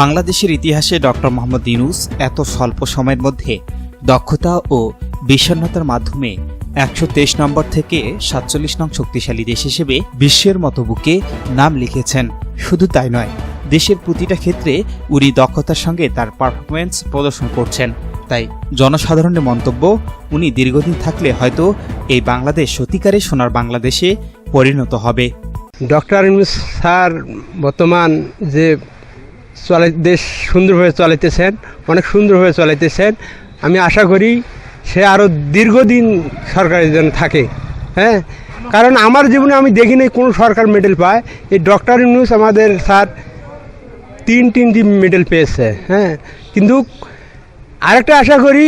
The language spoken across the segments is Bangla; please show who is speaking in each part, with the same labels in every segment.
Speaker 1: বাংলাদেশের ইতিহাসে ডক্টর মোহাম্মদ ইউনুস এত স্বল্প সময়ের মধ্যে দক্ষতা ও বিষণ্ণতার মাধ্যমে একশো তেইশ নম্বর থেকে সাতচল্লিশ নং শক্তিশালী দেশ হিসেবে বিশ্বের মতো বুকে নাম লিখেছেন। শুধু তাই নয়, দেশের প্রতিটা ক্ষেত্রে উনি দক্ষতার সঙ্গে তার পারফরমেন্স প্রদর্শন করছেন। তাই জনসাধারণের মন্তব্য, উনি দীর্ঘদিন থাকলে হয়তো এই বাংলাদেশ সত্যিকারে সোনার বাংলাদেশে পরিণত হবে।
Speaker 2: ডক্টর স্যার, বর্তমান যে চলে, দেশ সুন্দরভাবে চলাইতেছেন, অনেক সুন্দরভাবে চলাইতেছেন। আমি আশা করি সে আরও দীর্ঘদিন সরকারের জন্য থাকে হ্যাঁ? কারণ আমার জীবনে আমি দেখিনি কোনো সরকার মেডেল পায়। এই ডক্টর ইউনুস আমাদের স্যার তিন তিনটি মেডেল পেয়েছে হ্যাঁ? কিন্তু আরেকটা আশা করি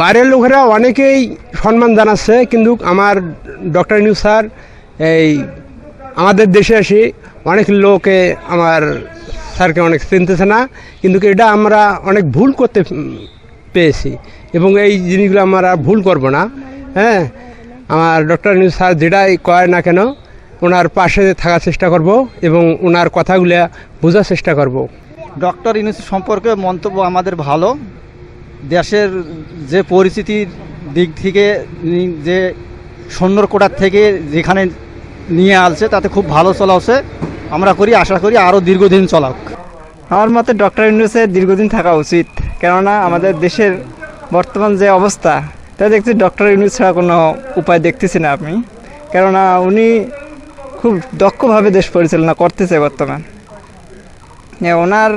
Speaker 2: বাইরের লোকেরা অনেকেই সম্মান জানাচ্ছে, কিন্তু আমার ডক্টর ইউনুস স্যার এই আমাদের দেশে এসে অনেক লোকে আমার স্যারকে অনেক চিনতেছে না, কিন্তু এটা আমরা অনেক ভুল করতে পেয়েছি এবং এই জিনিসগুলো আমরা ভুল করব না হ্যাঁ? আমার ডক্টর নিউজ স্যার যেটাই কয় না কেন, ওনার পাশে থাকার চেষ্টা করব এবং ওনার কথাগুলো বোঝার চেষ্টা করব।
Speaker 3: ডক্টর ইউনুস সম্পর্কে মন্তব্য আমাদের ভালো। দেশের যে পরিস্থিতির দিক থেকে, যে সৈন্যর কোটার থেকে যেখানে নিয়ে আসছে, তাতে খুব ভালো চলাচ্ছে আমরা করি, আশা করি আরও দীর্ঘদিন চলাক।
Speaker 4: আমার মতে ডক্টর ইউনুসের দীর্ঘদিন থাকা উচিত। কেননা আমাদের দেশের বর্তমান যে অবস্থা তা দেখছি ডক্টর ইউনুস ছাড়া কোনো উপায় দেখতেছি না আমি। কেননা উনি খুব দক্ষভাবে দেশ পরিচালনা করতেছে বর্তমান। এ, ওনার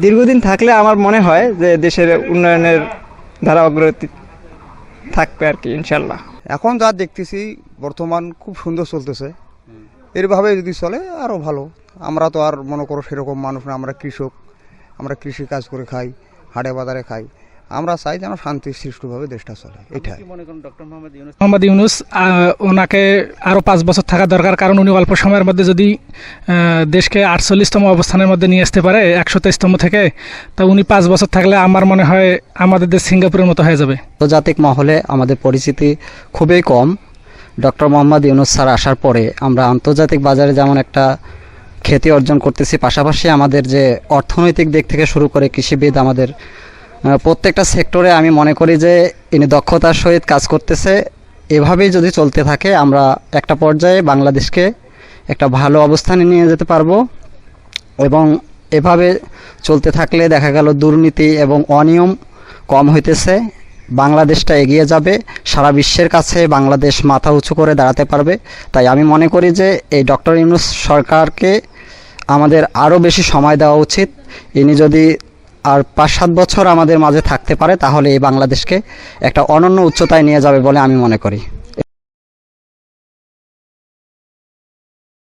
Speaker 4: দীর্ঘদিন থাকলে আমার মনে হয় যে দেশের উন্নয়নের ধারা অগ্রগতি থাকবে আর কি ইনশাল্লাহ
Speaker 5: এখন যা দেখতেছি বর্তমান খুব সুন্দর চলতেছে। এরভাবে যদি চলে আরও ভালো। আমরা তো আর মনে করো সেরকম মানুষ না আমরা কৃষক আমরা কৃষি কাজ করে খাই হাটে বাজারে খাই। আমরা চাই যেন শান্তি সৃষ্টভাবে দেশটা চলে এটাই।
Speaker 6: মোহাম্মদ ইউনুস? ওনাকে আরও পাঁচ বছর থাকা দরকার কারণ উনি অল্প সময়ের মধ্যে যদি দেশকে আটচল্লিশতম অবস্থানের মধ্যে নিয়ে আসতে পারে একশো তেইশতম থেকে তা উনি পাঁচ বছর থাকলে আমার মনে হয় আমাদের দেশ সিঙ্গাপুরের মতো হয়ে যাবে।
Speaker 7: আন্তর্জাতিক মহলে আমাদের পরিচিতি খুবই কম। ডক্টর মোহাম্মদ ইউনুস স্যার আসার পরে আমরা আন্তর্জাতিক বাজারে যেমন একটা খ্যাতি অর্জন করতেছি, পাশাপাশি আমাদের যে অর্থনৈতিক দিক থেকে শুরু করে কৃষিবিদ আমাদের প্রত্যেকটা সেক্টরে আমি মনে করি যে ইনি দক্ষতার সহিত কাজ করতেছে। এভাবেই যদি চলতে থাকে, আমরা একটা পর্যায়ে বাংলাদেশকে একটা ভালো অবস্থানে নিয়ে যেতে পারব এবং এভাবে চলতে থাকলে দেখা গেল দুর্নীতি এবং অনিয়ম কম হইতেছে। বাংলাদেশটা এগিয়ে যাবে। সারা বিশ্বের কাছে বাংলাদেশ মাথা উঁচু করে দাঁড়াতে পারবে। তাই আমি মনে করি যে এই ডক্টর ইউনুস সরকারকে আমাদের আরও বেশি সময় দেওয়া উচিত। ইনি যদি আর পাঁচ সাত বছর আমাদের মাঝে থাকতে পারে, তাহলে এই বাংলাদেশকে একটা অনন্য উচ্চতায় নিয়ে যাবে বলে আমি মনে করি।